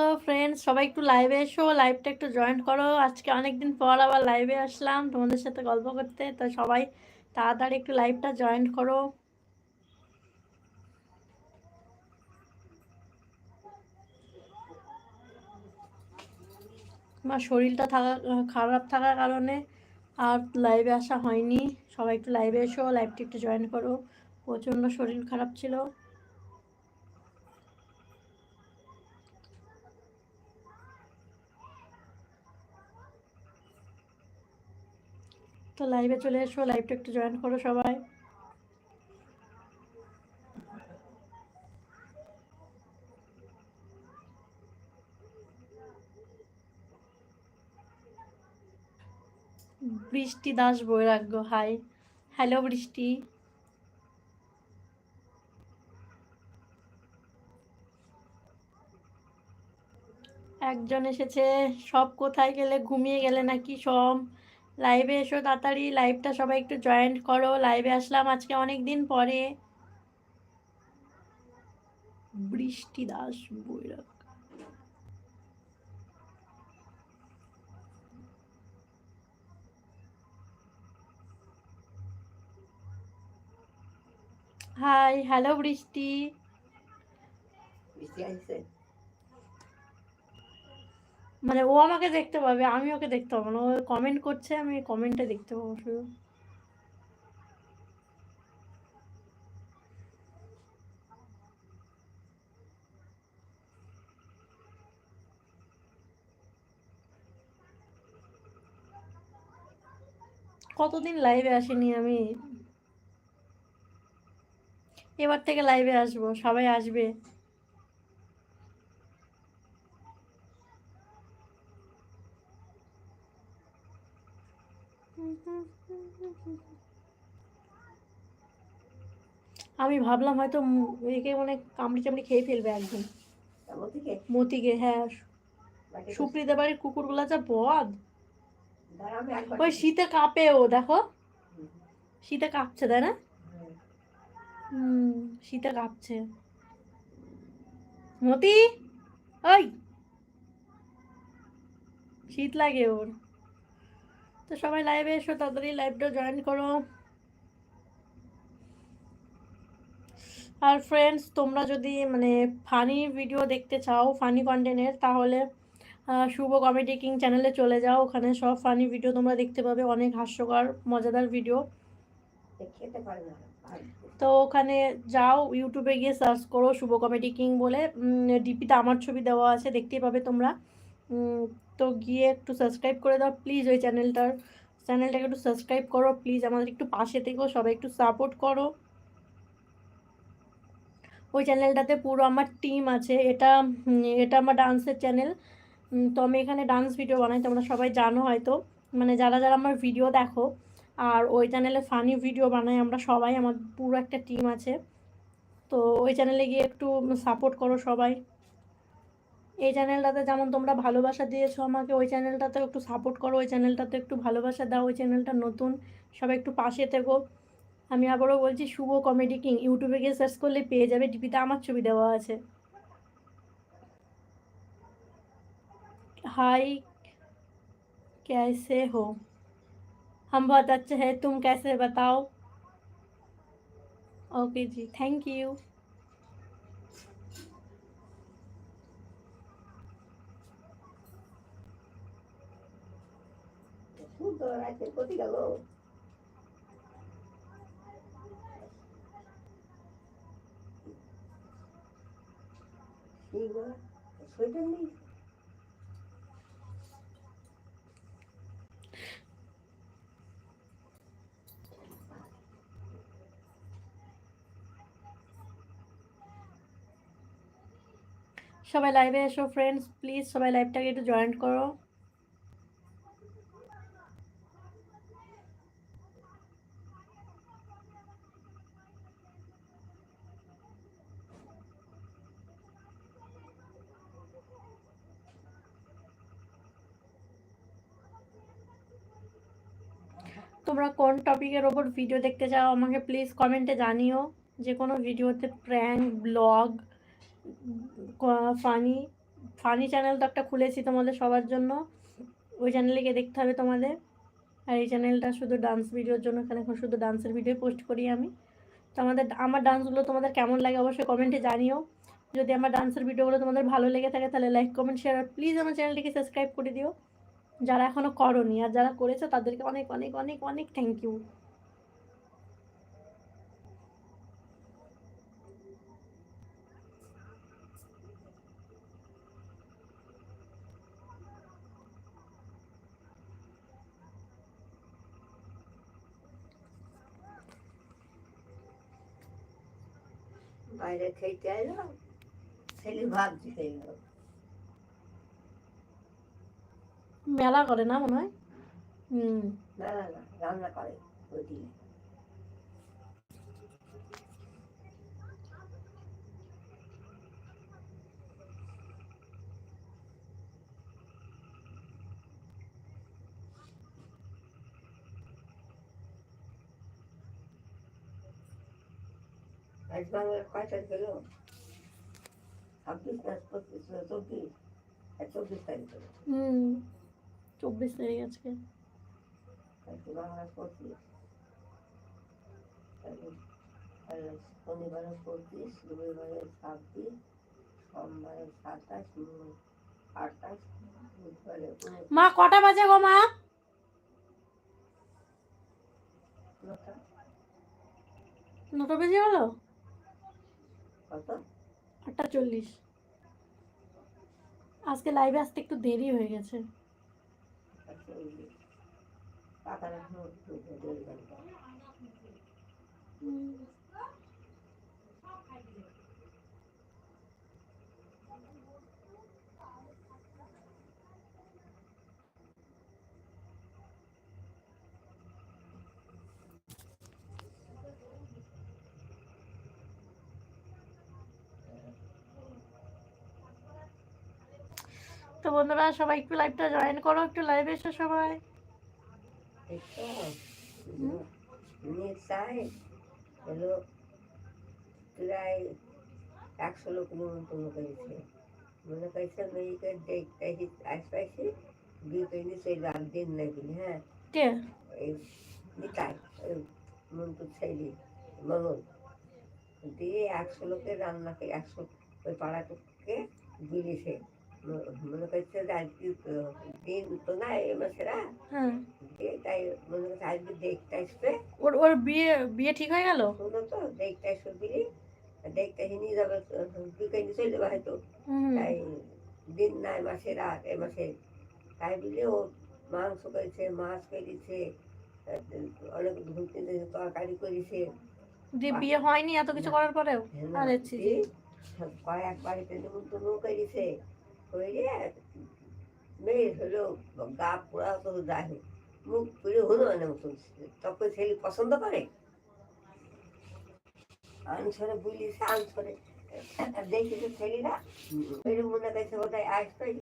তো ফ্রেন্ডস সবাই একটু লাইভে এসো লাইভটা একটু জয়েন করো। আজকে অনেকদিন পর আবার লাইভে আসলাম তোমাদের সাথে গল্প করতে। তো সবাই তাড়াতাড়ি একটু লাইভটা জয়েন করো। আমার শরীরটা থাকা, খারাপ থাকার কারণে আর লাইভে আসা হয়নি। সবাই একটু লাইভে এসো লাইভটা একটু জয়েন করো। প্রচণ্ড শরীর খারাপ ছিল। তো লাইভে চলে এসো লাইভটা একটু জয়েন করো সবাই। বৃষ্টি দাস বৈরাগ্য হাই হ্যালো বৃষ্টি। একজন এসেছে, সব কোথায় গেলে, ঘুমিয়ে গেলে নাকি সব? লাইভে এসো তাড়াতাড়ি লাইভটা সবাই একটু জয়েন্ট করো। লাইভে আসলাম আজকে অনেক দিন পরে। বৃষ্টি দাস বৈরাগ। হাই হ্যালো বৃষ্টি। মানে ও আমাকে দেখতে পাবে, আমি ওকে দেখতে পাবো না। ও কমেন্ট করছে, আমি কমেন্টে দেখতে পাবো শুধু। কতদিন লাইভে আসিনি আমি? এবার থেকে লাইভে আসব, সবাই আসবে। আমি ভাবলাম হয়তো একে মানে কামড়ি চামড়ি খেয়ে ফেলবে একদিন। মতিকে? হ্যাঁ। সুপ্রিতা বাড়ির কুকুরগুলা যা বদ। ওই শীতে কাঁপে ও দেখো। শীতে কাঁপছে তাই না? হুম শীতে কাঁপছে। মতি ওই। শীত লাগে ওর। তো সবাই লাইভে এসো, তাড়াতাড়ি লাইভটা জয়েন করো। আর ফ্রেন্ডস তোমরা যদি মানে ফানি ভিডিও দেখতে চাও ফানি কন্টেন্টের তাহলে শুভ কমেডি কিং চ্যানেলে চলে যাও। ওখানে সব ফানি ভিডিও তোমরা দেখতে পাবে, অনেক হাস্যকর, মজাদার ভিডিও তো ওখানে যাও ইউটিউবে গিয়ে সার্চ করো শুভ কমেডি কিং বলে। ডিপিতে আমার ছবি দেওয়া আছে, দেখতেই পাবে তোমরা। তো গিয়ে একটু সাবস্ক্রাইব করে দাও প্লিজ ওই চ্যানেলটার চ্যানেলটাকে একটু সাবস্ক্রাইব করো প্লিজ আমাদের একটু পাশে থেকেও সবাই একটু সাপোর্ট করো। ওই চ্যানেলটাতে পুরো আমার টিম আছে, এটা এটা আমার ডান্সের চ্যানেল তো আমি এখানে ডান্স ভিডিও বানাই, তোমরা সবাই জানো হয়তো। মানে যারা যারা আমার ভিডিও দেখো, আর ওই চ্যানেলে ফানি ভিডিও বানাই, আমরা সবাই, আমার পুরো একটা টিম আছে। তো ওই চ্যানেলে গিয়ে একটু সাপোর্ট করো সবাই। এই চ্যানেলটাতে যেমন তোমরা ভালোবাসা দিয়েছো আমাকে ওই চ্যানেলটাতে একটু সাপোর্ট করো ওই চ্যানেলটাতে একটু ভালোবাসা দাও ওই চ্যানেলটা নতুন সবাই একটু পাশে থেকো আমি আবারও বলছি শুভ কমেডি কিং ইউটিউবে গিয়ে সার্চ করলে পেয়ে যাবে টিভিতে আমার ছবি দেওয়া আছে हाय कैसे हो हम बहुत अच्छे हैं तुम कैसे बताओ okay ji thank you sweater নেই সবাই লাইভে এসো ফ্রেন্ডস প্লিজ সবাই লাইভটাকে একটু জয়েন করো। তোমরা কোন টপিকের ওপর ভিডিও দেখতে চাও, আমাকে প্লিজ কমেন্টে জানিও। যে কোনো ভিডিওতে prank blog funny funny channel তো একটা খুলেছি তোমাদের সবার জন্য। ওই চ্যানেলে গিয়ে দেখতে হবে তোমাদের। আর এই চ্যানেলটা শুধু ডান্স ভিডিওর জন্য, এখানে এখন শুধু ডান্সের ভিডিও পোস্ট করি আমি। তো আমাদের, আমার ডান্সগুলো তোমাদের কেমন লাগে অবশ্যই কমেন্টে জানিও। যদি আমার ডান্সের ভিডিওগুলো তোমাদের ভালো লেগে থাকে তাহলে লাইক কমেন্ট শেয়ার প্লিজ আমার চ্যানেলটিকে সাবস্ক্রাইব করে দিও। যারা এখনও করনি আর যারা করেছে তাদেরকে অনেক অনেক অনেক অনেক থ্যাংক ইউ বাইরে খেতে এলো ছেলে ভাত দিতে এলো মেলা করে না মনে হয়? হুম। না রান্না করে ওই দিনে আজ বাংলার কয়টা গেল? ছাব্বিশ না পঁচিশ চব্বিশ? আর চব্বিশ তারিখ চব্বিশ তারিখ আজকে। শনিবারে পঁচিশ। রবিবারে ছাব্বিশ সোমবারে সাতাশ মঙ্গল আঠাশ বুধবারে মা কটা বাজে গো মা? নটা। বেজে গেল? কত? আটটা চল্লিশ। আজকে লাইভে আসতে একটু দেরি হয়ে গেছে। চল্লিশ টাকা তো বন্ধুরা সবাই একটু লাইভটা জয়েন করো একটু লাইভে এসো সবাই। প্রায় একশো লোক নিমন্ত্রণ করেছে মনে করছে মেয়েকে দেখতে আসপাইছি বিয়ে করে সেই রাত দিন নাকি হ্যাঁ এই নিতাই ওই মন্টু ছেলে মঙ্গল দিয়ে একশো লোকের রান্না করে একশো ওই পাড়াটুকে দিয়েছে মনে করছে যে আজকে দিন তো না মাসেরা হ্যাঁ। তাই মনে করছে আজকে দেখতে আসবে। ওর ওর বিয়ে বিয়ে ঠিক হয়ে গেল? শুনো তো দেখতে আসবে দিলি দেখতে এসে নিয়ে যাবে বিকেলে চলে যাবে হয়তো। তাই দিন মাসে রাত এ মাসে। তাই বলে ও মাংস করেছে মাছ করেছে অনেক ধুতি তরকারি করেছে। দিয়ে বিয়ে হয়নি এত কিছু করার পরেও? আরে ছি ছি। কয়েক বাড়িতে নিমন্ত্রণ করেছে। করে মেয়ের হলো গা পোড়া তো যাই হোক, মুখ পুড়ে হলো না মতন তখন ছেলে পছন্দ করে? আনসরে বুলিয়েছে আনসরে দেখি তো ছেলেরা মনে করছে ওটাই আসবে।